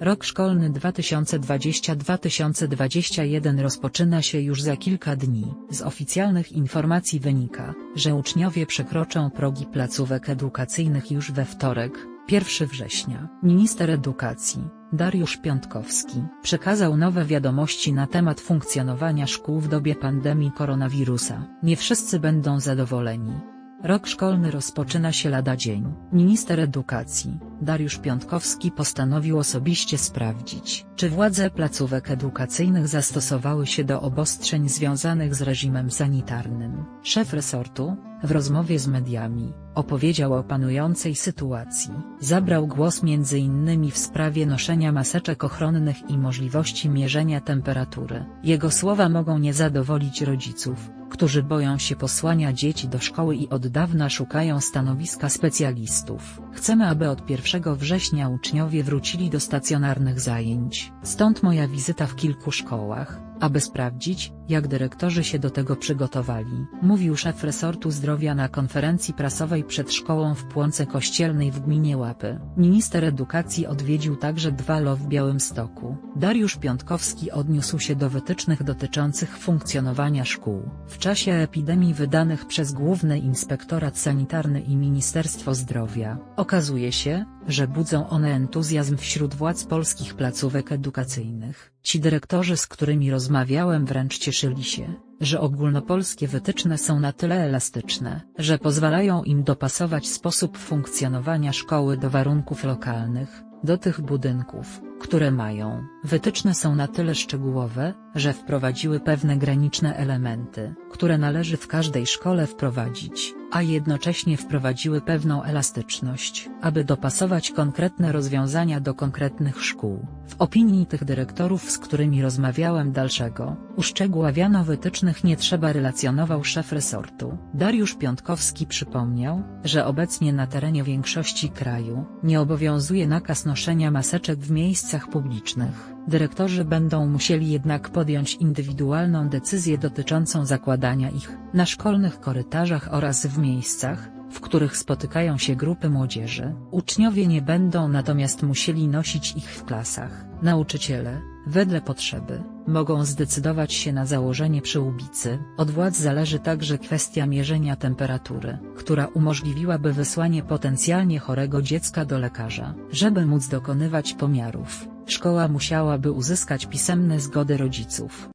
Rok szkolny 2020-2021 rozpoczyna się już za kilka dni. Z oficjalnych informacji wynika, że uczniowie przekroczą progi placówek edukacyjnych już we wtorek, 1 września. Minister edukacji, Dariusz Piątkowski, przekazał nowe wiadomości na temat funkcjonowania szkół w dobie pandemii koronawirusa. Nie wszyscy będą zadowoleni. Rok szkolny rozpoczyna się lada dzień. Minister edukacji, Dariusz Piątkowski postanowił osobiście sprawdzić, czy władze placówek edukacyjnych zastosowały się do obostrzeń związanych z reżimem sanitarnym. Szef resortu, w rozmowie z mediami, opowiedział o panującej sytuacji. Zabrał głos m.in. w sprawie noszenia maseczek ochronnych i możliwości mierzenia temperatury. Jego słowa mogą nie zadowolić rodziców, którzy boją się posłania dzieci do szkoły i od dawna szukają stanowiska specjalistów. Chcemy aby od 1 września uczniowie wrócili do stacjonarnych zajęć. Stąd moja wizyta w kilku szkołach, aby sprawdzić, jak dyrektorzy się do tego przygotowali. Mówił szef resortu zdrowia na konferencji prasowej przed szkołą w Płonce Kościelnej w gminie Łapy. Minister edukacji odwiedził także dwa LO w Białymstoku. Dariusz Piątkowski odniósł się do wytycznych dotyczących funkcjonowania szkół. W czasie epidemii wydanych przez Główny Inspektorat Sanitarny i Ministerstwo Zdrowia, okazuje się, że budzą one entuzjazm wśród władz polskich placówek edukacyjnych. Ci dyrektorzy z którymi rozmawiałem wręcz cieszyli się, że ogólnopolskie wytyczne są na tyle elastyczne, że pozwalają im dopasować sposób funkcjonowania szkoły do warunków lokalnych, do tych budynków, które mają. Wytyczne są na tyle szczegółowe, że wprowadziły pewne graniczne elementy, które należy w każdej szkole wprowadzić, a jednocześnie wprowadziły pewną elastyczność, aby dopasować konkretne rozwiązania do konkretnych szkół. W opinii tych dyrektorów z którymi rozmawiałem dalszego, uszczegóławiano wytycznych nie trzeba relacjonował szef resortu. Dariusz Piątkowski przypomniał, że obecnie na terenie większości kraju, nie obowiązuje nakaz noszenia maseczek w miejscach publicznych. Dyrektorzy będą musieli jednak podjąć indywidualną decyzję dotyczącą zakładania ich, na szkolnych korytarzach oraz w miejscach, w których spotykają się grupy młodzieży. Uczniowie nie będą natomiast musieli nosić ich w klasach. Nauczyciele, wedle potrzeby, mogą zdecydować się na założenie przyłbicy. Od władz zależy także kwestia mierzenia temperatury, która umożliwiłaby wysłanie potencjalnie chorego dziecka do lekarza. Żeby móc dokonywać pomiarów, szkoła musiałaby uzyskać pisemne zgody rodziców.